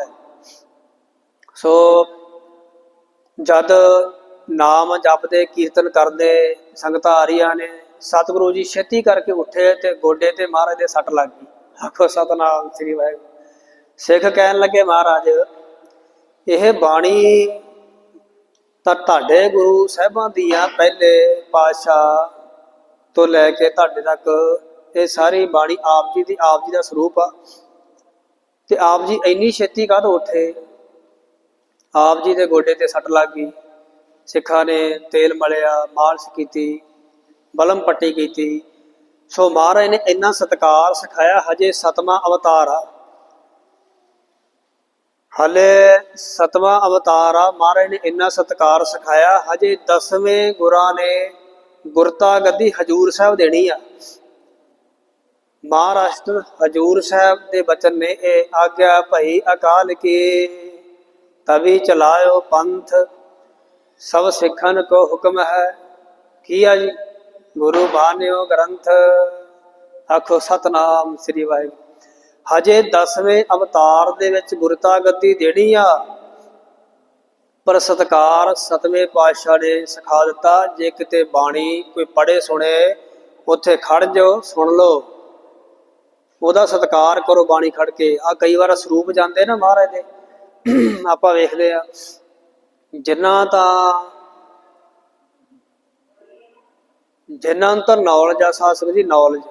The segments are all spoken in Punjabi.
ਹੈ ਸੋ ਜਦ ਨਾਮ ਜਪਦੇ, ਕੀਰਤਨ ਕਰਦੇ, ਸੰਗਤਾਂ ਆ ਰਹੀਆਂ ਨੇ, ਸਤਿਗੁਰੂ ਜੀ ਛੇਤੀ ਕਰਕੇ ਉੱਠੇ ਤੇ ਗੋਡੇ ਤੇ ਮਹਾਰਾਜ ਦੇ ਸੱਟ ਲੱਗ ਗਈ। ਆਖੋ ਸਤਨਾਮ ਸ੍ਰੀ ਵਾਹਿਗੁਰੂ। ਸਿੱਖ ਕਹਿਣ ਲੱਗੇ, ਮਹਾਰਾਜ, ਇਹ ਬਾਣੀ ਤਾਂ ਤੁਹਾਡੇ ਗੁਰੂ ਸਾਹਿਬਾਂ ਦੀਆਂ ਪਹਿਲੇ ਪਾਤਸ਼ਾਹ ਤੋਂ ਲੈ ਕੇ ਤੁਹਾਡੇ ਤੱਕ ਇਹ ਸਾਰੀ ਬਾਣੀ ਆਪ ਜੀ ਦੀ, ਆਪ ਜੀ ਦਾ ਸਰੂਪ ਆ। ਤੇ ਆਪ ਜੀ ਇੰਨੀ ਛੇਤੀ ਕਾਹਦੋਂ ਉੱਠੇ? ਆਪ ਜੀ ਦੇ ਗੋਡੇ ਤੇ ਸੱਟ ਲੱਗ ਗਈ। ਸਿੱਖਾਂ ਨੇ ਤੇਲ ਮਲਿਆ, ਮਾਲਸ਼ ਕੀਤੀ, ਬਲਮ ਪੱਟੀ ਕੀਤੀ। ਸੋ ਮਹਾਰਾਜ ਨੇ ਇੰਨਾ ਸਤਕਾਰ ਸਿਖਾਇਆ, ਹਜੇ ਸਤਵਾਂ ਅਵਤਾਰ ਆ। ਹਲੇ ਸਤਵਾਂ ਅਵਤਾਰ ਆ, ਮਹਾਰਾਜ ਨੇ ਇੰਨਾ ਸਤਕਾਰ ਸਿਖਾਇਆ, ਹਜੇ ਦਸਵੇਂ ਗੁਰਾਂ ਨੇ ਗੁਰਤਾ ਗੱਦੀ ਹਜੂਰ ਸਾਹਿਬ ਦੇਣੀ ਆ। ਮਹਾਰਾਸ਼ਟਰ ਹਜੂਰ ਸਾਹਿਬ ਦੇ ਬਚਨ ਨੇ ਇਹ ਆਗਿਆ ਭਈ ਅਕਾਲ ਕੀ। ਤਵੀ ਚਲਾਇਓ ਪੰਥ, ਸਭ ਸਿੱਖਨ ਕੋ ਹੁਕਮ ਹੈ। ਕੀ ਆ ਜੀ? ਗੁਰੂ ਬਾਣਿਓ ਗ੍ਰੰਥ। ਆਖੋ ਸਤਨਾਮ ਸ੍ਰੀ ਵਾਹਿਗੁਰੂ। ਹਜੇ 10ਵੇਂ ਅਵਤਾਰ ਦੇ ਵਿੱਚ ਗੁਰਤਾ ਗੱਦੀ ਦੇਣੀ ਆ। ਪਰ ਸਤਕਾਰ ਸਤਵੇਂ ਪਾਤਸ਼ਾਹ ਨੇ ਸਿਖਾ ਦਿੱਤਾ, ਜੇ ਕਿਤੇ ਬਾਣੀ ਕੋਈ ਪੜੇ ਸੁਣੇ, ਉੱਥੇ ਖੜ ਜਾਓ, ਸੁਣ ਲਓ। ਉਹਦਾ ਸਤਕਾਰ ਕਰੋ ਬਾਣੀ ਖੜ ਕੇ। ਆ ਕਈ ਵਾਰ ਸਰੂਪ ਜਾਂਦੇ ਨਾ ਮਹਾਰਾਜ ਦੇ। ਆਪਾਂ ਵੇਖਦੇ ਆ ਜਿਨ੍ਹਾਂ ਤਾਂ ਜਿਨ੍ਹਾਂ ਨੂੰ ਤਾਂ ਨੌਲੇਜ ਆ ਸਾਸਕ ਦੀ ਨੌਲੇਜ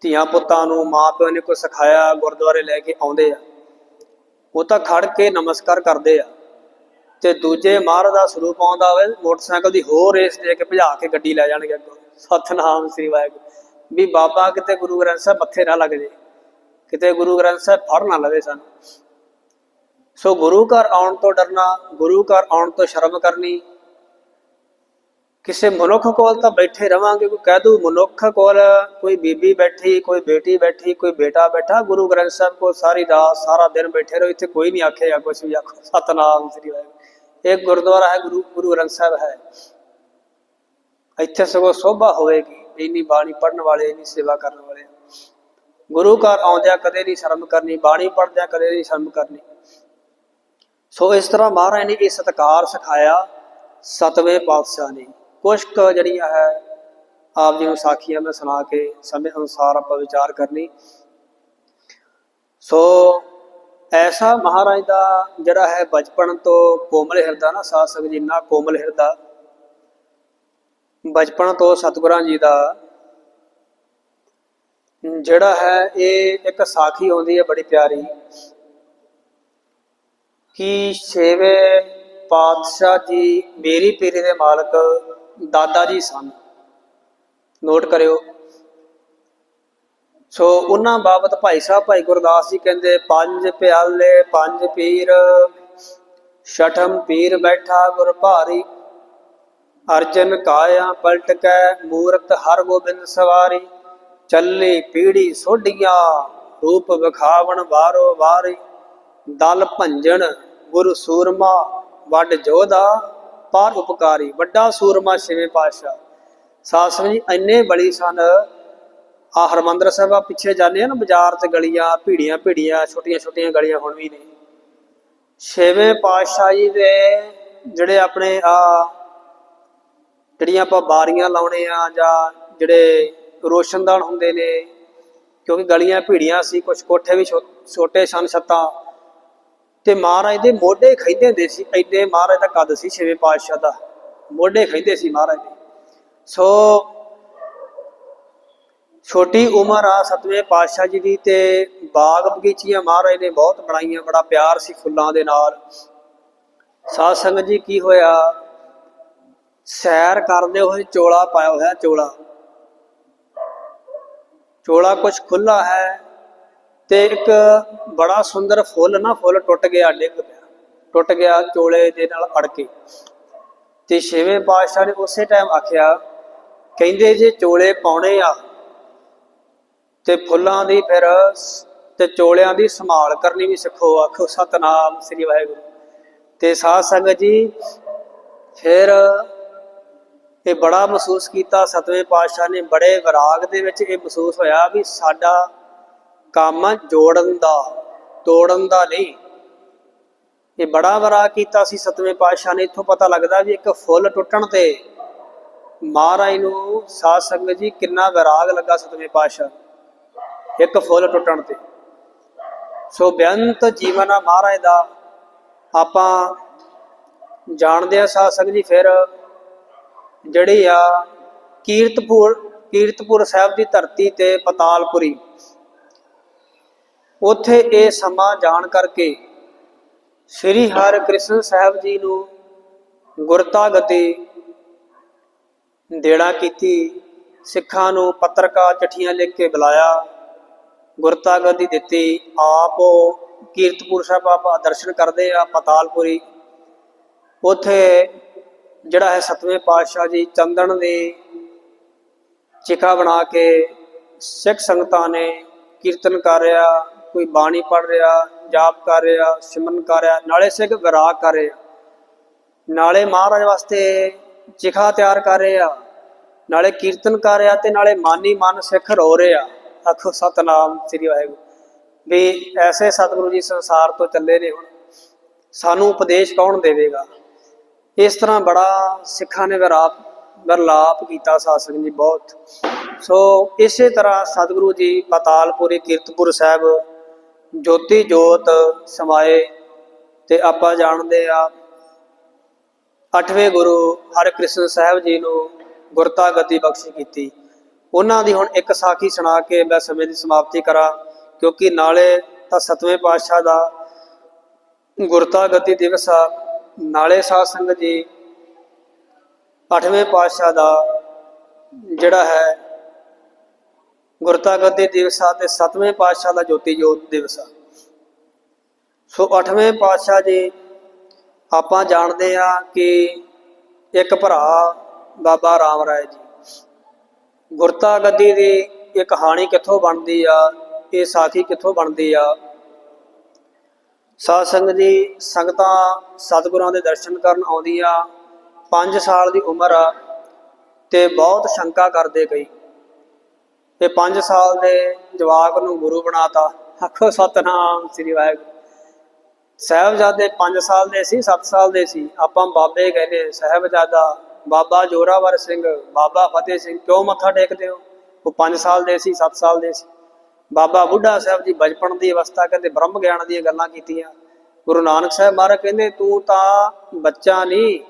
ਧੀਆਂ ਪੁੱਤਾਂ ਨੂੰ ਮਾਪਿਆਂ ਨੇ ਕੋਈ ਸਿਖਾਇਆ, ਗੁਰਦੁਆਰੇ ਲੈ ਕੇ ਆਉਂਦੇ ਆ। ਉਹ ਤਾਂ ਖੜ ਕੇ ਨਮਸਕਾਰ ਕਰਦੇ ਆ। ਤੇ ਦੂਜੇ ਮਹਾਰਾਜ ਦਾ ਸਰੂਪ ਆਉਂਦਾ ਹੋਵੇ, ਮੋਟਰਸਾਈਕਲ ਦੀ ਹੋਰ ਰੇਸ ਦੇ ਕੇ ਭਜਾ ਕੇ ਗੱਡੀ ਲੈ ਜਾਣਗੇ ਅੱਗੋਂ। ਸਤਨਾਮ ਸ੍ਰੀ ਵਾਹਿਗੁਰੂ। ਵੀ ਬਾਬਾ ਕਿਤੇ ਗੁਰੂ ਗ੍ਰੰਥ ਸਾਹਿਬ ਮੱਥੇ ਨਾ ਲੱਗ ਜੇ, ਕਿਤੇ ਗੁਰੂ ਗ੍ਰੰਥ ਸਾਹਿਬ ਫੜ ਨਾ ਲਵੇ ਸਾਨੂੰ। ਸੋ ਗੁਰੂ ਘਰ ਆਉਣ ਤੋਂ ਡਰਨਾ, ਗੁਰੂ ਘਰ ਆਉਣ ਤੋਂ ਸ਼ਰਮ ਕਰਨੀ। ਕਿਸੇ ਮਨੁੱਖ ਕੋਲ ਤਾਂ ਬੈਠੇ ਰਵਾਂਗੇ, ਕੋਈ ਕਹਿ ਦੂ ਮਨੁੱਖ ਕੋਲ ਕੋਈ ਬੀਬੀ ਬੈਠੀ, ਕੋਈ ਬੇਟੀ ਬੈਠੀ, ਕੋਈ ਬੇਟਾ ਬੈਠਾ, ਗੁਰੂ ਗ੍ਰੰਥ ਸਾਹਿਬ ਕੋਲ ਸਾਰੀ ਰਾਤ, ਸਾਰਾ ਦਿਨ ਬੈਠੇ ਰਹੋ, ਇੱਥੇ ਕੋਈ ਨਹੀਂ ਆਖੇਗਾ ਕੁਝ ਵੀ, ਆਖੋ ਸਤਨਾਮ ਸ੍ਰੀ ਵਾਹਿਗੁਰੂ। ਇਹ ਗੁਰਦੁਆਰਾ ਹੈ ਗੁਰੂ ਗੁਰੂ ਗ੍ਰੰਥ ਸਾਹਿਬ ਹੈ। ਇੱਥੇ ਸਗੋਂ ਸੋਭਾ ਹੋਵੇਗੀ। ਇੰਨੀ ਬਾਣੀ ਪੜਨ ਵਾਲੇ, ਇੰਨੀ ਸੇਵਾ ਕਰਨ ਵਾਲੇ। ਗੁਰੂ ਘਰ ਆਉਂਦਿਆਂ ਕਦੇ ਨਹੀਂ ਸ਼ਰਮ ਕਰਨੀ, ਬਾਣੀ ਪੜਦਿਆਂ ਕਦੇ ਨਹੀਂ ਸ਼ਰਮ ਕਰਨੀ। ਸੋ ਇਸ ਤਰ੍ਹਾਂ ਮਹਾਰਾਜ ਨੇ ਇਹ ਸਤਕਾਰ ਸਿਖਾਇਆ ਸਤਵੇਂ ਪਾਤਸ਼ਾਹ ਨੇ। ਕੁਛ ਕੁ ਜਿਹੜੀਆਂ ਹੈ, ਆਪ ਜੀ ਨੂੰ ਸਾਖੀਆਂ ਮੈਂ ਸੁਣਾ ਕੇ ਸਮੇਂ ਅਨੁਸਾਰ ਆਪਾਂ ਵਿਚਾਰ ਕਰਨੀ। ਸੋ ਐਸਾ ਮਹਾਰਾਜ ਦਾ ਜਿਹੜਾ ਹੈ ਬਚਪਨ ਤੋਂ ਕੋਮਲ ਹਿਰਦਾ ਨਾ, ਸਾਧ ਸੰਗਤ ਜੀ ਇੰਨਾ ਕੋਮਲ ਹਿਰਦਾ ਬਚਪਨ ਤੋਂ ਸਤਿਗੁਰਾਂ ਜੀ ਦਾ। ਜਿਹੜਾ ਹੈ, ਇਹ ਇੱਕ ਸਾਖੀ ਆਉਂਦੀ ਹੈ ਬੜੀ ਪਿਆਰੀ। ਕਿ ਛੇਵੇਂ ਪਾਤਸ਼ਾਹ ਜੀ ਮੇਰੀ ਪੀਰੀ ਦੇ ਮਾਲਕ ਦਾਦਾ ਜੀ ਸਨ। ਨੋਟ ਕਰਿਓ। ਸੋ ਉਹਨਾਂ ਬਾਬਤ ਭਾਈ ਸਾਹਿਬ, ਭਾਈ ਗੁਰਦਾਸ ਜੀ ਕਹਿੰਦੇ, ਪੰਜ ਪਿਆਲੇ, ਪੰਜ ਪੀਰ, ਛਠਮ ਪੀਰ ਬੈਠਾ ਗੁਰ ਭਾਰੀ। ਅਰਜਨ ਕਾਇਆ ਪਲਟ ਕੈ ਮੂਰਤ ਹਰ ਗੋਬਿੰਦ ਸਵਾਰੀ। ਚੱਲੀ ਪੀੜੀ ਸੋਢੀਆਂ, ਰੂਪ ਵਿਖਾਵਣ ਵਾਰੋ ਵਾਰੀ। ਦਲ ਭੰਜਨ ਗੁਰ ਸੂਰਮਾ, ਵੱਡ ਜੋਧਾ। ਪਰ ਉਪਕਾਰੀ, ਵੱਡਾ ਸੂਰਮਾ ਛੇਵੇਂ ਪਾਤਸ਼ਾਹ। ਸਾਸਮ ਜੀ, ਇੰਨੇ ਬਲੀ ਸਨ। ਆ ਹਰਮੰਦਰ ਸਾਹਿਬ ਆ ਪਿੱਛੇ ਜਾਂਦੇ ਆ ਨਾ ਬਾਜ਼ਾਰ ਤੇ ਗਲੀਆਂ, ਭੀੜੀਆਂ ਭੀੜੀਆਂ, ਛੋਟੀਆਂ ਛੋਟੀਆਂ ਗਲੀਆਂ ਹੁਣ ਵੀ ਨੇ। ਛੇਵੇਂ ਪਾਤਸ਼ਾਹ ਜੀ ਦੇ ਜਿਹੜੇ ਆਪਣੇ ਆ ਜਿਹੜੀਆਂ ਆਪਾਂ ਬਾਰੀਆਂ ਲਾਉਣੇ ਆ ਜਾਂ ਜਿਹੜੇ ਰੋਸ਼ਨਦਾਨ ਹੁੰਦੇ ਨੇ, ਕਿਉਂਕਿ ਗਲੀਆਂ ਭੀੜੀਆਂ ਸੀ ਕੁਝ ਕੋਠੇ ਵੀ ਛੋ- ਛੋਟੇ ਸਨ ਛੱਤਾਂ। ਤੇ ਮਹਾਰਾਜ ਦੇ ਮੋਢੇ ਖੈਂਦੇ ਹੁੰਦੇ ਸੀ, ਐਡੇ ਮਹਾਰਾਜ ਦਾ ਕੱਦ ਸੀ ਛੇਵੇਂ ਪਾਤਸ਼ਾਹ ਦਾ। ਮੋਢੇ ਖੈਂਦੇ ਸੀ ਮਹਾਰਾਜ ਦੇ। ਸੋ ਛੋਟੀ ਉਮਰ ਆ ਸਤਵੇਂ ਪਾਤਸ਼ਾਹ ਜੀ ਦੀ ਤੇ ਬਾਗ ਬਗੀਚੀਆਂ ਮਹਾਰਾਜ ਨੇ ਬਹੁਤ ਬਣਾਈਆਂ, ਬੜਾ ਪਿਆਰ ਸੀ ਫੁੱਲਾਂ ਦੇ ਨਾਲ। ਸਾਧ ਸੰਗਤ ਜੀ, ਕੀ ਹੋਇਆ? ਸੈਰ ਕਰਦੇ ਹੋਏ ਚੋਲਾ ਪਾਇਆ ਹੋਇਆ ਚੋਲਾ। ਚੋਲਾ ਕੁਝ ਖੁੱਲਾ ਹੈ ਤੇ ਇੱਕ ਬੜਾ ਸੁੰਦਰ ਫੁੱਲ ਨਾ, ਫੁੱਲ ਟੁੱਟ ਗਿਆ, ਡਿੱਗ ਪਿਆ। ਟੁੱਟ ਗਿਆ ਚੋਲੇ ਦੇ ਨਾਲ ਅੜ ਕੇ ਤੇ ਛੇਵੇਂ ਪਾਤਸ਼ਾਹ ਨੇ ਉਸੇ ਟਾਈਮ ਆਖਿਆ, ਕਹਿੰਦੇ ਜੇ ਚੋਲੇ ਪਾਉਣੇ ਆ ਤੇ ਫੁੱਲਾਂ ਦੀ ਫਿਰ ਤੇ ਚੋਲਿਆਂ ਦੀ ਸੰਭਾਲ ਕਰਨੀ ਵੀ ਸਿੱਖੋ, ਆਖੋ ਸਤਨਾਮ ਸ੍ਰੀ ਵਾਹਿਗੁਰੂ। ਤੇ ਸਾਧ ਸੰਗਤ ਜੀ, ਫਿਰ ਇਹ ਬੜਾ ਮਹਿਸੂਸ ਕੀਤਾ। ਸਤਵੇਂ ਪਾਤਸ਼ਾਹ ਨੇ ਬੜੇ ਵਿਰਾਗ ਦੇ ਵਿੱਚ ਇਹ ਮਹਿਸੂਸ ਹੋਇਆ ਵੀ ਸਾਡਾ ਕੰਮ ਜੋੜਨ ਦਾ, ਤੋੜਨ ਦਾ ਨਹੀਂ। ਇਹ ਬੜਾ ਬੜਾ ਕੀਤਾ ਸੀ ਸਤਵੇਂ ਪਾਤਸ਼ਾਹ ਨੇ। ਇੱਥੋਂ ਪਤਾ ਲੱਗਦਾ ਵੀ ਇੱਕ ਫੁੱਲ ਟੁੱਟਣ ਤੇ ਮਹਾਰਾਜ ਨੂੰ ਸਾਧ ਸੰਗਤ ਜੀ ਕਿੰਨਾ ਵਿਰਾਗ ਲੱਗਾ ਸਤਵੇਂ ਪਾਤਸ਼ਾਹ ਇੱਕ ਫੁੱਲ ਟੁੱਟਣ ਤੇ। ਸੋ ਬੇਅੰਤ ਜੀਵਨ ਆ ਮਹਾਰਾਜ ਦਾ। ਆਪਾਂ ਜਾਣਦੇ ਆ ਸਾਧ ਸੰਗਤ ਜੀ, ਫਿਰ ਜਿਹੜੀ ਆ ਕੀਰਤਪੁਰ ਕੀਰਤਪੁਰ ਸਾਹਿਬ ਦੀ ਧਰਤੀ ਤੇ ਪਤਾਲਪੁਰੀ। ਉੱਥੇ ਇਹ ਸਮਾਂ ਜਾਣ ਕਰਕੇ ਸ੍ਰੀ ਹਰਿਕ੍ਰਿਸ਼ਨ ਸਾਹਿਬ ਜੀ ਨੂੰ ਗੁਰਤਾ ਗਤੀ ਦੇਣਾ ਕੀਤੀ, ਸਿੱਖਾਂ ਨੂੰ ਪੱਤਰਕਾਰ ਚਿੱਠੀਆਂ ਲਿਖ ਕੇ ਬੁਲਾਇਆ ਗੁਰਤਾ ਗਤੀ ਦਿੱਤੀ, ਆਪ ਉਹ ਕੀਰਤਪੁਰ ਸਾਹਿਬ ਆਪਾਂ ਦਰਸ਼ਨ ਕਰਦੇ ਆ ਪਤਾਲਪੁਰੀ। ਉਥੇ ਜਿਹੜਾ ਹੈ ਸਤਵੇਂ ਪਾਤਸ਼ਾਹ ਜੀ ਚੰਦਨ ਦੇ ਚਿਖਾ ਬਣਾ ਕੇ ਸਿੱਖ ਸੰਗਤਾਂ ਨੇ ਕੀਰਤਨ ਕਰ ਰਿਹਾ, ਕੋਈ ਬਾਣੀ ਪੜ ਰਿਹਾ, ਜਾਪ ਕਰ ਰਿਹਾ, ਸਿਮਰਨ ਕਰ ਰਿਹਾ, ਨਾਲੇ ਸਿੱਖ ਵਿਰਾਗ ਕਰ ਰਿਹਾ। ਨਾਲੇ ਮਹਾਰਾਜ ਵਾਸਤੇ ਚਿਖਾ ਤਿਆਰ ਕਰ ਰਹੇ ਆ ਨਾਲੇ ਕੀਰਤਨ ਕਰ ਰਿਹਾ ਤੇ ਨਾਲੇ ਮਾਨੀ ਮਨ ਸਿੱਖ ਰੋ ਰਿਹਾ। ਆਖੋ ਸਤਨਾਮ ਸ੍ਰੀ ਵਾਹਿਗੁਰੂ। ਵੀ ਐਸੇ ਸਤਿਗੁਰੂ ਜੀ ਸੰਸਾਰ ਤੋਂ ਚੱਲੇ ਨੇ ਹੁਣ। ਸਾਨੂੰ ਉਪਦੇਸ਼ ਕੌਣ ਦੇਵੇਗਾ? ਇਸ ਤਰ੍ਹਾਂ ਬੜਾ ਸਿੱਖਾਂ ਨੇ ਵਿਰਾਪ ਵਰਲਾਪ ਕੀਤਾ ਸਾਸਨ ਜੀ ਬਹੁਤ। ਸੋ ਇਸੇ ਤਰ੍ਹਾਂ ਸਤਿਗੁਰੂ ਜੀ ਪਤਾਲਪੁਰੀ ਕੀਰਤਪੁਰ ਸਾਹਿਬ ਜੋਤੀ ਜੋਤ ਸਮਾਏ ਤੇ ਆਪਾਂ ਜਾਣਦੇ ਆ ਅੱਠਵੇਂ ਗੁਰੂ ਹਰਿਕ੍ਰਿਸ਼ਨ ਸਾਹਿਬ ਜੀ ਨੂੰ ਗੁਰਤਾ ਗੱਦੀ ਬਖਸ਼ੀ ਕੀਤੀ। ਉਹਨਾਂ ਦੀ ਹੁਣ ਇੱਕ ਸਾਖੀ ਸੁਣਾ ਕੇ ਮੈਂ ਸਮੇਂ ਦੀ ਸਮਾਪਤੀ ਕਰਾਂ, ਕਿਉਂਕਿ ਨਾਲੇ ਤਾਂ ਸਤਵੇਂ ਪਾਤਸ਼ਾਹ ਦਾ ਗੁਰਤਾ ਗੱਦੀ ਦਿਵਸ ਆ ਨਾਲੇ ਸਾਧ ਸੰਗਤ ਜੀ, ਅੱਠਵੇਂ ਪਾਤਸ਼ਾਹ ਦਾ ਜਿਹੜਾ ਹੈ ਗੁਰਤਾ ਗੱਦੀ ਦਿਵਸ ਆ ਤੇ ਸਤਵੇਂ ਪਾਤਸ਼ਾਹ ਦਾ ਜੋਤੀ ਜੋਤ ਦਿਵਸ ਆ। ਸੋ ਅੱਠਵੇਂ ਪਾਤਸ਼ਾਹ ਜੀ, ਆਪਾਂ ਜਾਣਦੇ ਆ ਕਿ ਇੱਕ ਭਰਾ ਬਾਬਾ ਰਾਮ ਰਾਏ ਜੀ। ਗੁਰਤਾ ਗੱਦੀ ਦੀ ਇਹ ਕਹਾਣੀ ਕਿੱਥੋਂ ਬਣਦੀ ਆ, ਇਹ ਸਾਖੀ ਕਿੱਥੋਂ ਬਣਦੀ ਆ ਸਾਧ ਸੰਗਤ ਜੀ, ਸੰਗਤਾਂ ਸਤਿਗੁਰਾਂ ਦੇ ਦਰਸ਼ਨ ਕਰਨ ਆਉਂਦੀ ਆ। 5 ਸਾਲ ਦੀ ਉਮਰ ਆ ਤੇ ਬਹੁਤ ਸ਼ੰਕਾ ਕਰਦੇ ਕਈ ਤੇ 5 ਸਾਲ ਦੇ ਜਵਾਕ ਨੂੰ ਗੁਰੂ ਬਣਾਤਾ। ਆਖੋ ਸਤਨਾਮ ਸ੍ਰੀ ਵਾਹਿਗੁਰੂ। ਸਾਹਿਬਜ਼ਾਦੇ 5 ਸਾਲ ਦੇ ਸੀ 7 ਸਾਲ ਦੇ ਸੀ। ਆਪਾਂ ਬਾਬੇ ਕਹਿੰਦੇ ਸਾਹਿਬਜ਼ਾਦਾ ਬਾਬਾ ਜੋਰਾਵਰ ਸਿੰਘ, ਬਾਬਾ ਫਤਿਹ ਸਿੰਘ, ਕਿਉਂ ਮੱਥਾ ਟੇਕਦੇ ਹੋ? ਉਹ 5 ਸਾਲ ਦੇ ਸੀ 7 ਸਾਲ ਦੇ ਸੀ। ਬਾਬਾ ਬੁੱਢਾ ਸਾਹਿਬ ਜੀ ਬਚਪਨ ਦੀ ਅਵਸਥਾ ਕਹਿੰਦੇ ਬ੍ਰਹਮ ਗਿਆਨ ਦੀਆਂ ਗੱਲਾਂ ਕੀਤੀਆਂ। ਗੁਰੂ ਨਾਨਕ ਸਾਹਿਬ ਮਹਾਰਾਜ ਕਹਿੰਦੇ, ਤੂੰ ਤਾਂ ਬੱਚਾ ਨਹੀਂ,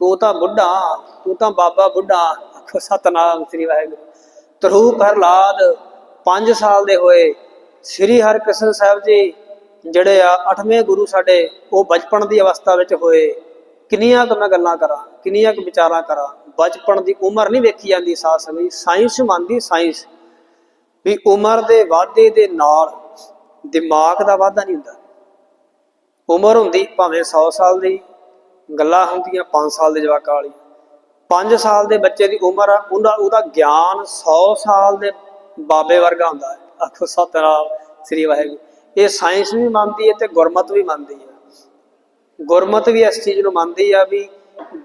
ਤੂੰ ਤਾਂ ਬੁੱਢਾ, ਤੂੰ ਤਾਂ ਬਾਬਾ ਬੁੱਢਾ। ਆਖੋ, ਸਤਨਾਮ ਸ੍ਰੀ ਵਾਹਿਗੁਰੂ। ਤਰੂ ਪ੍ਰਹਲਾਦ 5 ਸਾਲ ਦੇ ਹੋਏ ਸ੍ਰੀ ਹਰਕ੍ਰਿਸ਼ਨ ਸਾਹਿਬ ਜੀ, ਜਿਹੜੇ ਆ 8ਵੇਂ ਗੁਰੂ ਸਾਡੇ, ਉਹ ਬਚਪਨ ਦੀ ਅਵਸਥਾ ਵਿੱਚ ਹੋਏ। ਕਿੰਨੀਆਂ ਕੁ ਮੈਂ ਗੱਲਾਂ ਕਰਾਂ, ਕਿੰਨੀਆਂ ਕੁ ਵਿਚਾਰਾਂ ਕਰਾਂ। ਬਚਪਨ ਦੀ ਉਮਰ ਨਹੀਂ ਵੇਖੀ ਜਾਂਦੀ ਸਾਧ ਸੰਗਤ ਸਾਇੰਸ ਮੰਨਦੀ ਸਾਇੰਸ। ਵੀ ਉਮਰ ਦੇ ਵਾਧੇ ਦੇ ਨਾਲ ਦਿਮਾਗ ਦਾ ਵਾਧਾ ਨਹੀਂ ਹੁੰਦਾ। ਉਮਰ ਹੁੰਦੀ ਭਾਵੇਂ 100 ਸਾਲ ਦੀ, ਗੱਲਾਂ ਹੁੰਦੀਆਂ 5 ਸਾਲ ਦੇ ਜਵਾਕਾਂ ਵਾਲੀ 5 ਸਾਲ ਦੇ ਬੱਚੇ ਦੀ ਉਮਰ ਆ ਉਹਦਾ ਉਹਦਾ ਗਿਆਨ 100 ਸਾਲ ਦੇ ਬਾਬੇ ਵਰਗਾ ਹੁੰਦਾ ਹੈ। ਆਖੋ ਸਤਨਾਮ ਸ੍ਰੀ ਵਾਹਿਗੁਰੂ। ਇਹ ਸਾਇੰਸ ਵੀ ਮੰਨਦੀ ਹੈ ਤੇ ਗੁਰਮਤ ਵੀ ਮੰਨਦੀ ਹੈ। ਗੁਰਮਤ ਵੀ ਇਸ ਚੀਜ਼ ਨੂੰ ਮੰਨਦੀ ਆ ਵੀ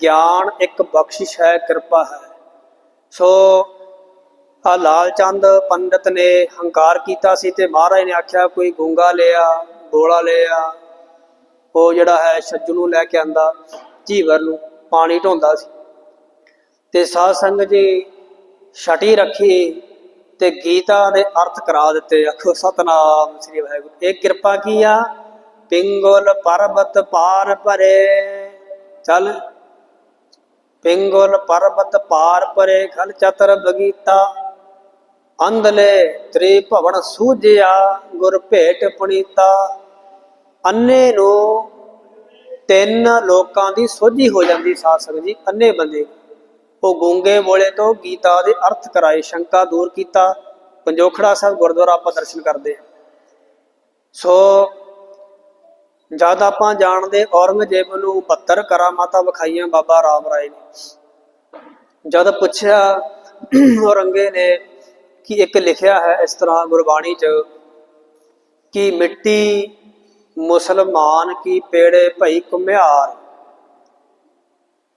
ਗਿਆਨ ਇੱਕ ਬਖਸ਼ਿਸ਼ ਹੈ, ਕਿਰਪਾ ਹੈ। ਸੋ ਆ ਲਾਲ ਚੰਦ ਪੰਡਤ ਨੇ ਹੰਕਾਰ ਕੀਤਾ ਸੀ ਤੇ ਮਹਾਰਾਜ ਨੇ ਆਖਿਆ, ਕੋਈ ਗੁੰਗਾ ਲਿਆ, ਗੋਲਾ ਲਿਆ, ਉਹ ਜਿਹੜਾ ਹੈ ਛੱਜ ਨੂੰ ਲੈ ਕੇ ਆਂਦਾ, ਝੀਵਰ ਨੂੰ ਪਾਣੀ ਢੋਂਦਾ ਸੀ। ਤੇ ਸਾਧ ਸੰਗਤ ਜੀ ਛਟੀ ਰੱਖੀ ਤੇ ਗੀਤਾ ਦੇ ਅਰਥ ਕਰਾ ਦਿੱਤੇ ਅਖੋ ਸਤਨਾਮ ਸ੍ਰੀ ਵਾਹਿਗੁਰੂ। ਇਹ ਕਿਰਪਾ ਕੀ ਆ? ਪਿੰਗਲ ਪਰਬਤ ਪਾਰ ਭਰੇ। ਚਲ। ਪਿੰਗਲ ਪਰਬਤ ਪਾਰ ਭਰੇ, ਖਲ ਚਤਰ ਬਗੀਤਾ। ਅੰਧਲੇ ਤ੍ਰੀ ਭਵਨ ਸੂਝਿਆ, ਗੁਰ ਭੇਟ ਪੁਨੀਤਾ। ਅੰਨੇ ਨੂੰ ਤਿੰਨ ਲੋਕਾਂ ਦੀ ਸੋਝੀ ਹੋ ਜਾਂਦੀ ਸਾਧ ਜੀ, ਅੰਨੇ ਬੰਦੇ ਉਹ ਗੂੰਗੇ ਬੋਲੇ ਤੋਂ ਗੀਤਾ ਦੇ ਅਰਥ ਕਰਾਏ, ਸ਼ੰਕਾ ਦੂਰ ਕੀਤਾ। ਪੰਜੋਖੜਾ ਸਾਹਿਬ ਗੁਰਦੁਆਰਾ ਆਪਾਂ ਦਰਸ਼ਨ ਕਰਦੇ ਸੋ ਜਦ ਆਪਾਂ ਜਾਣਦੇ ਔਰੰਗਜ਼ੇਬ ਨੂੰ 72 ਕਰਾਮਾਤਾਂ ਵਿਖਾਈਆਂ ਬਾਬਾ ਰਾਮ ਰਾਏ ਨੇ। ਜਦ ਪੁੱਛਿਆ ਔਰੰਗੇ ਨੇ ਕਿ ਇੱਕ ਲਿਖਿਆ ਹੈ ਇਸ ਤਰ੍ਹਾਂ ਗੁਰਬਾਣੀ 'ਚ? ਕਿ ਮਿੱਟੀ ਮੁਸਲਮਾਨ ਕੀ ਪੇੜੇ ਭਈ ਕੁਮਿਆਰ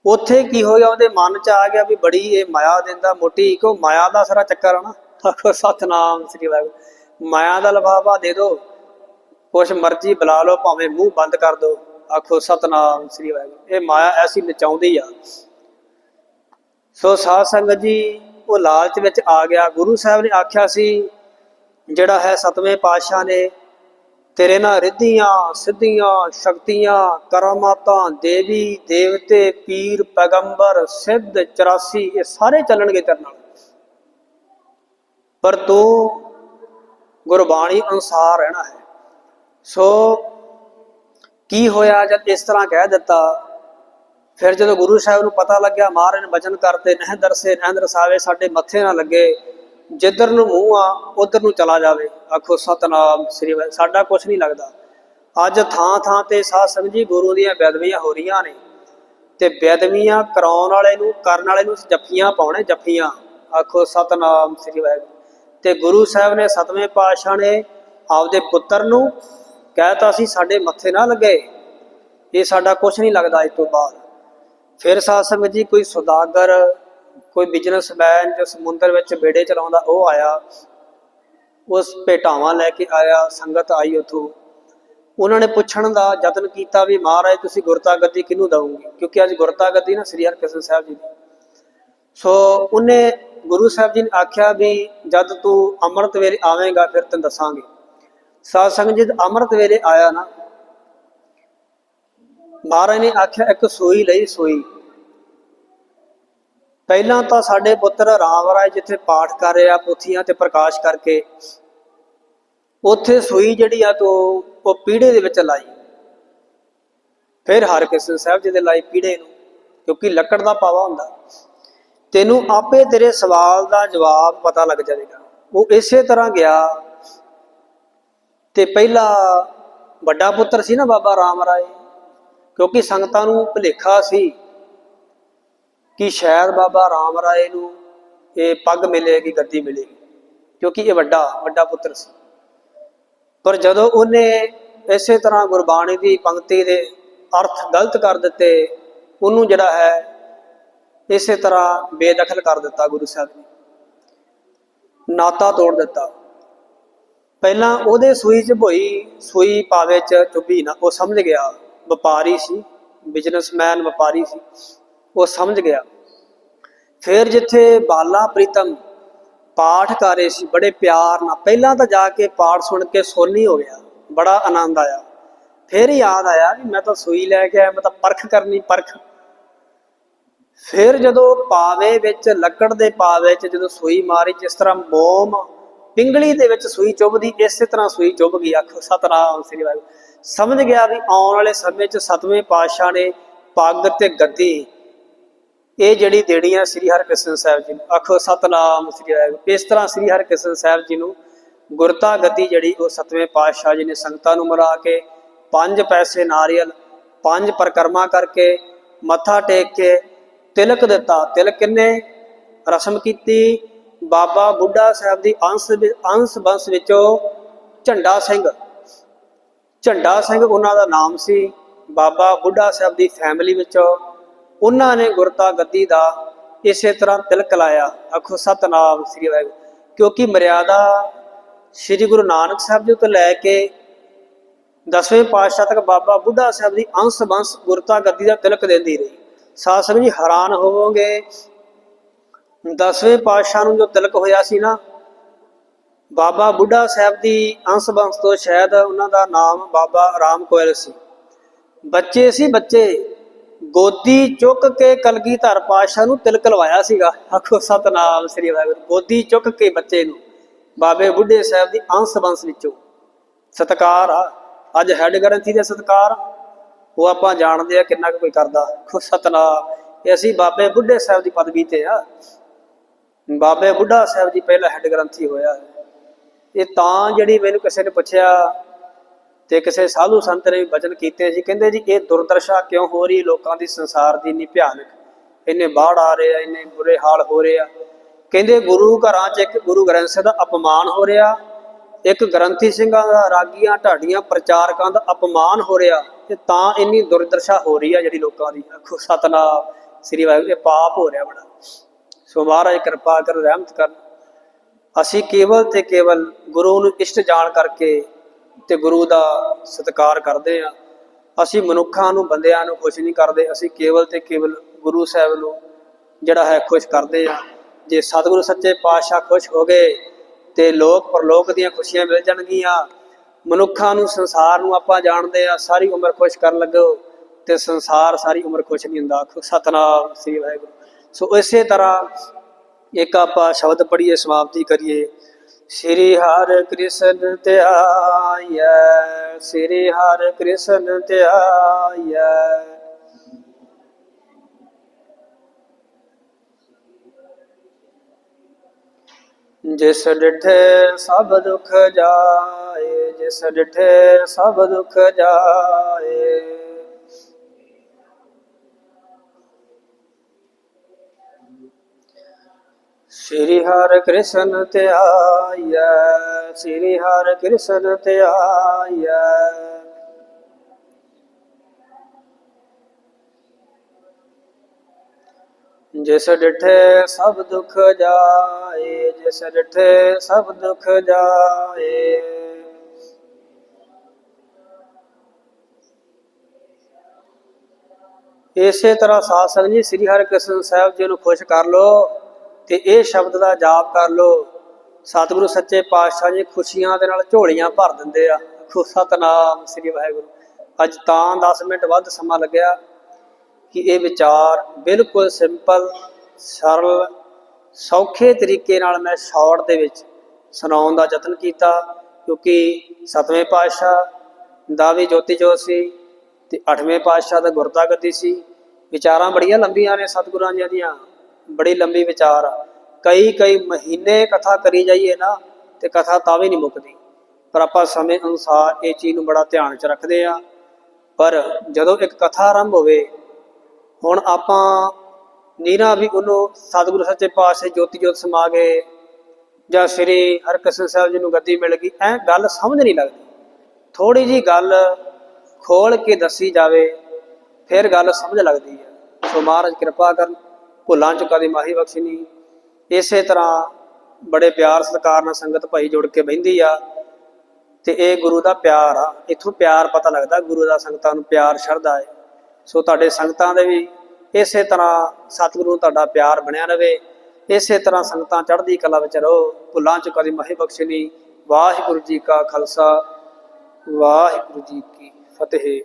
ਉੱਥੇ ਕੀ ਹੋਇਆ? ਉਹਦੇ ਮਨ 'ਚ ਆ ਗਿਆ ਵੀ ਬੜੀ ਇਹ ਮਾਇਆ ਦਿੰਦਾ ਮੋਟੀ। ਕੋ ਮਾਇਆ ਦਾ ਸਾਰਾ ਚੱਕਰ ਆ ਨਾ। ਆਖੋ, ਸਤਨਾਮ ਸ੍ਰੀ ਵਾਹਿਗੁਰੂ। ਮਾਇਆ ਦਾ ਲਫਾਫਾ ਦੇ ਦਿਓ ਕੁਛ ਮਰਜ਼ੀ ਬੁਲਾ ਲਓ, ਭਾਵੇਂ ਮੂੰਹ ਬੰਦ ਕਰ ਦਿਓ ਆਖੋ, ਸਤਨਾਮ ਸ੍ਰੀ ਵਾਹਿਗੁਰੂ। ਇਹ ਮਾਇਆ ਐਸੀ ਨਚਾਉਂਦੀ ਆ। ਸੋ ਸਾਧ ਸੰਗਤ ਜੀ ਉਹ ਲਾਲਚ ਵਿੱਚ ਆ ਗਿਆ। ਗੁਰੂ ਸਾਹਿਬ ਨੇ ਆਖਿਆ ਸੀ, ਜਿਹੜਾ ਹੈ ਸਤਵੇਂ ਪਾਤਸ਼ਾਹ ਨੇ, ਤੇਰੇ ਨਾਲ ਰਿੱਧੀਆਂ, ਸਿੱਧੀਆਂ, ਸ਼ਕਤੀਆਂ, ਕਰਾਮਾਤਾਂ, ਦੇਵੀ, ਦੇਵਤੇ, ਪੀਰ, ਪੈਗੰਬਰ, ਸਿੱਧ 84 ਇਹ ਸਾਰੇ ਚੱਲਣਗੇ ਤੇਰੇ ਨਾਲ। ਪਰ ਤੂੰ ਗੁਰਬਾਣੀ ਅਨੁਸਾਰ ਰਹਿਣਾ ਹੈ। ਸੋ ਕੀ ਹੋਇਆ ਜਦ ਇਸ ਤਰ੍ਹਾਂ ਕਹਿ ਦਿੱਤਾ? ਫਿਰ ਜਦੋਂ ਗੁਰੂ ਸਾਹਿਬ ਨੂੰ ਪਤਾ ਲੱਗਿਆ, ਮਹਾਰਾਜ ਨੇ ਬਚਨ ਕਰਤੇ, ਨਹਿ ਦਰਸੇ, ਨਹਿ ਦਰਸਾਵੇ, ਸਾਡੇ ਮੱਥੇ ਨਾ ਲੱਗੇ, ਜਿੱਧਰ ਨੂੰ ਮੂੰਹ ਆ, ਉਧਰ ਨੂੰ ਚਲਾ ਜਾਵੇ। ਆਖੋ, ਸਤਨਾਮ, ਸ੍ਰੀ ਵਾਹਿ, ਸਾਡਾ ਕੁਝ ਨਹੀਂ ਲੱਗਦਾ। ਅੱਜ ਥਾਂ ਥਾਂ ਤੇ ਸਾਧ ਸੰਗਤ ਗੁਰੂ ਦੀਆਂ ਬੇਦਵੀਆਂ ਹੋ ਰਹੀਆਂ ਨੇ। ਤੇ ਬੇਦਵੀਆਂ ਕਰਾਉਣ ਵਾਲੇ ਨੂੰ, ਕਰਨ ਵਾਲੇ ਨੂੰ ਜੱਫੀਆਂ ਪਾਉਣੇ ਜੱਫੀਆਂ। ਆਖੋ, ਸਤਨਾਮ, ਸ੍ਰੀ ਵਾਹਿਗੁਰੂ ਤੇ ਗੁਰੂ ਸਾਹਿਬ ਨੇ ਸਤਵੇਂ ਪਾਤਸ਼ਾਹ ਨੇ ਆਪਦੇ ਪੁੱਤਰ ਨੂੰ ਕਹਿਤਾ ਸੀ, ਸਾਡੇ ਮੱਥੇ ਨਾ ਲੱਗੇ। ਇਹ ਸਾਡਾ ਕੁਝ ਨਹੀਂ ਲੱਗਦਾ ਇਸ ਤੋਂ ਬਾਅਦ। ਫਿਰ ਸਾਧ ਸੰਗਤ ਜੀ ਕੋਈ ਸੌਦਾਗਰ, ਕੋਈ ਬਿਜ਼ਨਸਮੈਨ ਜੋ ਸਮੁੰਦਰ ਵਿੱਚ ਬੇੜੇ ਚਲਾਉਂਦਾ ਉਹ ਆਇਆ। ਉਸ ਭੇਟਾਵਾਂ ਲੈ ਕੇ ਆਇਆ, ਸੰਗਤ ਆਈ ਉਥੋਂ। ਉਹਨਾਂ ਨੇ ਪੁੱਛਣ ਦਾ ਯਤਨ ਕੀਤਾ ਵੀ, ਮਹਾਰਾਜ, ਤੁਸੀਂ ਗੁਰਤਾ ਗੱਦੀ ਕਿਹਨੂੰ ਦਵੋਗੇ? ਕਿਉਂਕਿ ਅੱਜ ਗੁਰਤਾ ਗੱਦੀ ਨਾ ਸ੍ਰੀ ਹਰਿਕ੍ਰਿਸ਼ਨ ਸਾਹਿਬ ਜੀ ਦੀ। ਸੋ ਉਹਨੇ ਗੁਰੂ ਸਾਹਿਬ ਜੀ ਨੇ ਆਖਿਆ ਵੀ, ਜਦ ਤੂੰ ਅੰਮ੍ਰਿਤ ਵੇਲੇ ਆਵੇਂਗਾ, ਫਿਰ ਤੈਨੂੰ ਦੱਸਾਂਗੇ। ਸਾਧ ਸੰਗਤ ਜੀ ਅੰਮ੍ਰਿਤ ਵੇਲੇ ਆਇਆ ਨਾ ਮਹਾਰਾਜ ਨੇ ਆਖਿਆ, ਇੱਕ ਸੂਈ ਲਈ ਸੂਈ। ਪਹਿਲਾਂ ਤਾਂ ਸਾਡੇ ਪੁੱਤਰ ਰਾਮ ਰਾਏ ਜਿੱਥੇ ਪਾਠ ਕਰ ਰਿਹਾ, ਪੋਥੀਆਂ ਤੇ ਪ੍ਰਕਾਸ਼ ਕਰਕੇ, ਉੱਥੇ ਸੂਈ ਜਿਹੜੀ ਆ ਤੋ, ਉਹ ਪੀੜੇ ਦੇ ਵਿੱਚ ਲਾਈ। ਫਿਰ ਹਰਕ੍ਰਿਸ਼ਨ ਸਾਹਿਬ ਜੀ ਦੇ ਲਾਈ ਪੀੜੇ ਨੂੰ, ਕਿਉਂਕਿ ਲੱਕੜ ਦਾ ਪਾਵਾ ਹੁੰਦਾ। ਤੈਨੂੰ ਆਪੇ ਤੇਰੇ ਸਵਾਲ ਦਾ ਜਵਾਬ ਪਤਾ ਲੱਗ ਜਾਵੇਗਾ। ਉਹ ਇਸੇ ਤਰ੍ਹਾਂ ਗਿਆ। ਤੇ ਪਹਿਲਾ ਵੱਡਾ ਪੁੱਤਰ ਸੀ ਨਾ ਬਾਬਾ ਰਾਮ ਰਾਏ ਕਿਉਂਕਿ ਸੰਗਤਾਂ ਨੂੰ ਭੁਲੇਖਾ ਸੀ ਕਿ ਸ਼ਾਇਦ ਬਾਬਾ ਰਾਮ ਰਾਏ ਨੂੰ ਇਹ ਪੱਗ ਮਿਲੇਗੀ, ਗੱਦੀ ਮਿਲੇਗੀ, ਕਿਉਂਕਿ ਇਹ ਵੱਡਾ ਵੱਡਾ ਪੁੱਤਰ ਸੀ। ਪਰ ਜਦੋਂ ਉਹਨੇ ਇਸੇ ਤਰ੍ਹਾਂ ਗੁਰਬਾਣੀ ਦੀ ਪੰਕਤੀ ਦੇ ਅਰਥ ਗਲਤ ਕਰ ਦਿੱਤੇ, ਉਹਨੂੰ ਜਿਹੜਾ ਹੈ ਇਸੇ ਤਰ੍ਹਾਂ ਬੇਦਖਲ ਕਰ ਦਿੱਤਾ ਗੁਰੂ ਸਾਹਿਬ ਨੇ। ਨਾਤਾ ਤੋੜ ਦਿੱਤਾ। ਪਹਿਲਾਂ ਉਹਦੇ ਸੂਈ 'ਚ ਭੋਈ, ਸੂਈ ਪਾਵੇ 'ਚ ਚੁੱਭੀ ਨਾ, ਉਹ ਸਮਝ ਗਿਆ। ਵਪਾਰੀ ਸੀ ਬਿਜ਼ਨਸਮੈਨ ਵਪਾਰੀ ਸੀ, ਉਹ ਸਮਝ ਗਿਆ। ਫਿਰ ਜਿੱਥੇ ਬਾਲਾ ਪ੍ਰੀਤਮ ਪਾਠ ਕਰ ਰਹੇ ਸੀ, ਬੜੇ ਪਿਆਰ ਨਾਲ, ਪਹਿਲਾਂ ਤਾਂ ਜਾ ਕੇ ਪਾਠ ਸੁਣ ਕੇ ਸੋਨੀ ਹੋ ਗਿਆ, ਬੜਾ ਆਨੰਦ ਆਇਆ। ਫਿਰ ਯਾਦ ਆਇਆ ਵੀ ਮੈਂ ਤਾਂ ਸੂਈ ਲੈ ਕੇ ਆਇਆ, ਮੈਂ ਤਾਂ ਪਰਖ ਕਰਨੀ, ਪਰਖ। ਫਿਰ ਜਦੋਂ ਪਾਵੇ ਵਿੱਚ, ਲੱਕੜ ਦੇ ਪਾਵੇ ਵਿੱਚ ਜਦੋਂ ਸੂਈ ਮਾਰੀ, ਜਿਸ ਤਰ੍ਹਾਂ ਮੋਮ ਪਿੰਗਲੀ ਦੇ ਵਿੱਚ ਸੂਈ ਚੁੱਭਦੀ, ਇਸੇ ਤਰ੍ਹਾਂ ਸੂਈ ਚੁੱਭ ਗਈ ਅੱਖ ਸਤਨਾਮ ਸ੍ਰੀ ਵਾਹਿਗੁਰੂ। ਸਮਝ ਗਿਆ ਵੀ ਆਉਣ ਵਾਲੇ ਸਮੇਂ 'ਚ ਸਤਵੇਂ ਪਾਤਸ਼ਾਹ ਨੇ ਪੱਗ ਤੇ ਗੱਦੀ। ਇਹ ਜਿਹੜੀ ਦੇਣੀ ਆ ਸ੍ਰੀ ਹਰਿਕ੍ਰਿਸ਼ਨ ਸਾਹਿਬ ਜੀ ਨੂੰ ਆਖੋ ਸਤਨਾਮ ਸ੍ਰੀ ਵਾਹਿਗੁਰੂ। ਇਸ ਤਰ੍ਹਾਂ ਸ੍ਰੀ ਹਰਿਕ੍ਰਿਸ਼ਨ ਸਾਹਿਬ ਜੀ ਨੂੰ ਗੁਰਤਾ ਗੱਦੀ ਜਿਹੜੀ, ਉਹ ਸਤਵੇਂ ਪਾਤਸ਼ਾਹ ਜੀ ਨੇ ਸੰਗਤਾਂ ਨੂੰ ਮਿਲਾ ਕੇ ਪੰਜ ਪੈਸੇ ਨਾਰੀਅਲ, ਪੰਜ ਪਰਕਰਮਾ ਕਰਕੇ ਮੱਥਾ ਟੇਕ ਕੇ ਤਿਲਕ ਦਿੱਤਾ। ਤਿਲਕ ਕਿੰਨੇ? ਰਸਮ ਕੀਤੀ। ਬਾਬਾ ਬੁੱਢਾ ਸਾਹਿਬ ਦੀ ਅੰਸ਼ ਅੰਸ਼ ਬੰਸ ਵਿੱਚੋਂ ਝੰਡਾ ਸਿੰਘ ਝੰਡਾ ਸਿੰਘ ਉਹਨਾਂ ਦਾ ਨਾਮ ਸੀ। ਬਾਬਾ ਬੁੱਢਾ ਸਾਹਿਬ ਦੀ ਫੈਮਿਲੀ ਵਿੱਚੋਂ ਉਹਨਾਂ ਨੇ ਗੁਰਤਾ ਗੱਦੀ ਦਾ ਇਸੇ ਤਰ੍ਹਾਂ ਤਿਲਕ ਲਾਇਆ। ਅਖੋ ਸਤਨਾਮ ਸ੍ਰੀ ਵਾਹਿਗੁਰੂ। ਕਿਉਂਕਿ ਮਰਿਆਦਾ ਸ੍ਰੀ ਗੁਰੂ ਨਾਨਕ ਸਾਹਿਬ ਜੀ ਤੋਂ ਲੈ ਕੇ ਦਸਵੇਂ ਪਾਤਸ਼ਾਹ ਤੱਕ ਬਾਬਾ ਬੁੱਢਾ ਸਾਹਿਬ ਦੀ ਅੰਸ਼ ਬੰਸ ਗੁਰਤਾ ਗੱਦੀ ਦਾ ਤਿਲਕ ਦਿੰਦੀ ਰਹੀ। ਸਾਧ ਸੰਗਤ ਜੀ ਹੈਰਾਨ ਹੋਵੋਗੇ, ਦਸਵੇਂ ਪਾਤਸ਼ਾਹ ਨੂੰ ਜੋ ਤਿਲਕ ਹੋਇਆ ਸੀ ਨਾ ਬਾਬਾ ਬੁੱਢਾ ਸਾਹਿਬ ਦੀ ਅੰਸ਼ ਬੰਸ ਤੋਂ ਸ਼ਾਇਦ ਉਹਨਾਂ ਦਾ ਨਾਮ ਬਾਬਾ ਰਾਮ ਕੋਇਲ ਸੀ। ਬੱਚੇ ਸੀ ਬੱਚੇ। ਗੋਦੀ ਚੁੱਕ ਕੇ ਕਲਗੀਧਰ ਪਾਤਸ਼ਾਹ ਨੂੰ ਤਿਲਕ ਲਵਾਇਆ ਸੀਗਾ। ਆਖੋ ਸਤਨਾਮ ਸ੍ਰੀ ਵਾਹਿਗੁਰੂ। ਗੋਦੀ ਚੁੱਕ ਕੇ ਬੱਚੇ ਨੂੰ ਬਾਬੇ ਬੁੱਢੇ ਸਾਹਿਬ ਦੀ ਅੰਸ਼ ਬੰਸ ਵਿੱਚੋਂ। ਸਤਕਾਰ ਆ। ਅੱਜ ਹੈਡ ਗ੍ਰੰਥੀ ਦੇ ਸਤਕਾਰ। ਉਹ ਆਪਾਂ ਜਾਣਦੇ ਆ ਕਿੰਨਾ ਕੁ ਕੋਈ ਕਰਦਾ। ਆਖੋ ਸਤਨਾਮ। ਇਹ ਅਸੀਂ ਬਾਬੇ ਬੁੱਢੇ ਸਾਹਿਬ ਦੀ ਪਦਵੀ ਤੇ ਆ। ਬਾਬੇ ਬੁੱਢਾ ਸਾਹਿਬ ਜੀ ਪਹਿਲਾ ਹੈੱਡ ਗ੍ਰੰਥੀ ਹੋਇਆ। ਇਹ ਤਾਂ ਜਿਹੜੀ ਮੈਨੂੰ ਕਿਸੇ ਨੇ ਪੁੱਛਿਆ ਤੇ ਕਿਸੇ ਸਾਧੂ ਸੰਤ ਨੇ ਵੀ ਬਚਨ ਕੀਤੇ ਸੀ, ਕਹਿੰਦੇ ਜੀ, ਇਹ ਦੁਰਦਸ਼ਾ ਕਿਉਂ ਹੋ ਰਹੀ ਲੋਕਾਂ ਦੀ ਸੰਸਾਰ ਦੀ ਇੰਨੀ ਭਿਆਨਕ। ਇੰਨੇ ਬਾੜ ਆ ਰਹੇ ਆ, ਇੰਨੇ ਬੁਰੇ ਹਾਲ ਹੋ ਰਹੇ ਆ। ਕਹਿੰਦੇ ਗੁਰੂ ਘਰਾਂ 'ਚ ਇੱਕ ਗੁਰੂ ਗ੍ਰੰਥ ਸਾਹਿਬ ਦਾ ਅਪਮਾਨ ਹੋ ਰਿਹਾ। ਇੱਕ ਗ੍ਰੰਥੀ ਸਿੰਘਾਂ ਦਾ, ਰਾਗੀਆਂ ਢਾਡੀਆਂ ਪ੍ਰਚਾਰਕਾਂ ਦਾ ਅਪਮਾਨ ਹੋ ਰਿਹਾ। ਤੇ ਤਾਂ ਇੰਨੀ ਦੁਰਦਸ਼ਾ ਹੋ ਰਹੀ ਆ ਜਿਹੜੀ ਲੋਕਾਂ ਦੀ। ਆਖੋ, ਸਤਨਾਮ, ਸ੍ਰੀ ਵਾਹਿਗੁਰੂ ਇਹ ਪਾਪ ਹੋ ਰਿਹਾ ਬੜਾ। ਸੋ ਮਹਾਰਾਜ, ਕਿਰਪਾ ਕਰ, ਰਹਿਮਤ ਕਰਨ ਅਸੀਂ ਕੇਵਲ ਤੇ ਕੇਵਲ ਗੁਰੂ ਨੂੰ ਇਸ਼ਟ ਜਾਣ ਕਰਕੇ ਤੇ ਗੁਰੂ ਦਾ ਸਤਿਕਾਰ ਕਰਦੇ ਆ ਅਸੀਂ ਮਨੁੱਖਾਂ ਨੂੰ, ਬੰਦਿਆਂ ਨੂੰ ਖੁਸ਼ ਨਹੀਂ ਕਰਦੇ। ਅਸੀਂ ਕੇਵਲ ਤੇ ਕੇਵਲ ਗੁਰੂ ਸਾਹਿਬ ਨੂੰ ਜਿਹੜਾ ਹੈ ਖੁਸ਼ ਕਰਦੇ ਆ ਜੇ ਸਤਿਗੁਰੂ ਸੱਚੇ ਪਾਤਸ਼ਾਹ ਖੁਸ਼ ਹੋ ਗਏ ਤੇ ਲੋਕ ਪਰਲੋਕ ਦੀਆਂ ਖੁਸ਼ੀਆਂ ਮਿਲ ਜਾਣਗੀਆਂ। ਮਨੁੱਖਾਂ ਨੂੰ, ਸੰਸਾਰ ਨੂੰ ਆਪਾਂ ਜਾਣਦੇ ਆ ਸਾਰੀ ਉਮਰ ਖੁਸ਼ ਕਰਨ ਲੱਗੋ ਤੇ ਸੰਸਾਰ ਸਾਰੀ ਉਮਰ ਖੁਸ਼ ਨਹੀਂ ਹੁੰਦਾ। ਸਤਨਾਮ ਸ੍ਰੀ ਵਾਹਿਗੁਰੂ। ਸੋ ਇਸੇ ਤਰ੍ਹਾਂ ਇੱਕ ਆਪਾਂ ਸ਼ਬਦ ਪੜ੍ਹੀਏ, ਸਮਾਪਤੀ ਕਰੀਏ। ਸ੍ਰੀ ਹਰਿ ਕ੍ਰਿਸ਼ਨ ਧਿਆਇਐ ਸ੍ਰੀ ਹਰਿ ਕ੍ਰਿਸ਼ਨ ਧਿਆਇਐ ਜਿਸ ਡਿਠੇ ਸਭ ਦੁਖ ਜਾਏ, ਜਿਸ ਡਿਠੇ ਸਭ ਦੁਖ ਜਾਏ ਸ੍ਰੀ ਹਰਿ ਕ੍ਰਿਸ਼ਨ ਧਿਆਇਐ ਸ੍ਰੀ ਹਰਿ ਕ੍ਰਿਸ਼ਨ ਧਿਆਇਐ ਜਿਸ ਡਿਠੇ ਸਭ ਦੁਖ ਜਾਏ, ਜਿਸ ਡਿਠੇ ਸਭ ਦੁਖ ਜਾਏ। ਇਸੇ ਤਰ੍ਹਾਂ ਸਾਧ ਸੰਗਤ ਜੀ, ਸ੍ਰੀ ਹਰਿਕ੍ਰਿਸ਼ਨ ਸਾਹਿਬ ਜੀ ਨੂੰ ਖੁਸ਼ ਕਰ ਲੋ ਤੇ ਇਹ ਸ਼ਬਦ ਦਾ ਜਾਪ ਕਰ ਲੋ ਸਤਿਗੁਰੂ ਸੱਚੇ ਪਾਤਸ਼ਾਹ ਜੀ ਖੁਸ਼ੀਆਂ ਦੇ ਨਾਲ ਝੋਲੀਆਂ ਭਰ ਦਿੰਦੇ ਆ। ਖੁ ਸਤਨਾਮ ਸ੍ਰੀ ਵਾਹਿਗੁਰੂ। ਅੱਜ ਤਾਂ 10 ਮਿੰਟ ਵੱਧ ਸਮਾਂ ਲੱਗਿਆ ਕਿ ਇਹ ਵਿਚਾਰ ਬਿਲਕੁਲ ਸਿੰਪਲ, ਸਰਲ, ਸੌਖੇ ਤਰੀਕੇ ਨਾਲ ਮੈਂ ਸ਼ਾਰਟ ਦੇ ਵਿੱਚ ਸੁਣਾਉਣ ਦਾ ਯਤਨ ਕੀਤਾ ਕਿਉਂਕਿ ਸਤਵੇਂ ਪਾਤਸ਼ਾਹ ਦਾ ਵੀ ਜੋਤੀ ਜੋਤ ਸੀ ਤੇ ਅੱਠਵੇਂ ਪਾਤਸ਼ਾਹ ਦਾ ਗੁਰਤਾ ਗੱਦੀ ਸੀ। ਵਿਚਾਰਾਂ ਬੜੀਆਂ ਲੰਬੀਆਂ ਨੇ ਸਤਿਗੁਰਾਂ ਜੀ ਦੀਆਂ। ਬੜੀ ਲੰਬੀ ਵਿਚਾਰ ਆ। ਕਈ ਕਈ ਮਹੀਨੇ ਕਥਾ ਕਰੀ ਜਾਈਏ ਨਾ ਤੇ ਕਥਾ ਤਾਂ ਵੀ ਨਹੀਂ ਮੁੱਕਦੀ। ਪਰ ਆਪਾਂ ਸਮੇਂ ਅਨੁਸਾਰ ਇਹ ਚੀਜ਼ ਨੂੰ ਬੜਾ ਧਿਆਨ 'ਚ ਰੱਖਦੇ ਆ। ਪਰ ਜਦੋਂ ਇੱਕ ਕਥਾ ਆਰੰਭ ਹੋਵੇ, ਹੁਣ ਆਪਾਂ ਨੀਰਾ ਵੀ ਉਹਨੂੰ ਸਤਿਗੁਰੂ ਸੱਚੇ ਪਾਤਸ਼ਾਹ ਜੋਤੀ ਜੋਤ ਸਮਾ ਗਏ ਜਾਂ ਸ੍ਰੀ ਹਰਕ੍ਰਿਸ਼ਨ ਸਾਹਿਬ ਜੀ ਨੂੰ ਗੱਦੀ ਮਿਲ ਗਈ, ਐ ਗੱਲ ਸਮਝ ਨਹੀਂ ਲੱਗਦੀ। ਥੋੜੀ ਜੀ ਗੱਲ ਖੋਲ ਕੇ ਦੱਸੀ ਜਾਵੇ, ਫਿਰ ਗੱਲ ਸਮਝ ਲੱਗਦੀ ਹੈ ਸੋ ਮਹਾਰਾਜ ਕਿਰਪਾ ਕਰਨ। ਭੁੱਲਾਂ ਚੁੱਕਾ ਦੀ ਮਾਹੀ ਬਖਸ਼ਣੀ। ਇਸੇ ਤਰ੍ਹਾਂ ਬੜੇ ਪਿਆਰ ਸਤਿਕਾਰ ਨਾਲ ਸੰਗਤ ਭਾਈ ਜੁੜ ਕੇ ਬਹਿੰਦੀ ਆ। ਤੇ ਇਹ ਗੁਰੂ ਦਾ ਪਿਆਰ ਆ। ਇਥੋਂ ਪਿਆਰ ਪਤਾ ਲੱਗਦਾ, ਗੁਰੂ ਦਾ ਸੰਗਤਾਂ ਨੂੰ ਪਿਆਰ ਸ਼ਰਧਾ ਹੈ ਸੋ ਤੁਹਾਡੇ ਸੰਗਤਾਂ ਦੇ ਵੀ ਇਸੇ ਤਰ੍ਹਾਂ ਸਤਿਗੁਰੂ ਨੂੰ ਤੁਹਾਡਾ ਪਿਆਰ ਬਣਿਆ ਰਵੇ। ਇਸੇ ਤਰ੍ਹਾਂ ਸੰਗਤਾਂ ਚੜ੍ਹਦੀ ਕਲਾ ਵਿੱਚ ਰਹੋ। ਭੁੱਲਾਂ ਚ ਕਦੀ ਮਾਹੀ ਬਖਸ਼ਣੀ। ਵਾਹਿਗੁਰੂ ਜੀ ਕਾ ਖਾਲਸਾ। ਵਾਹਿਗੁਰੂ ਜੀ ਕੀ ਫਤਿਹ।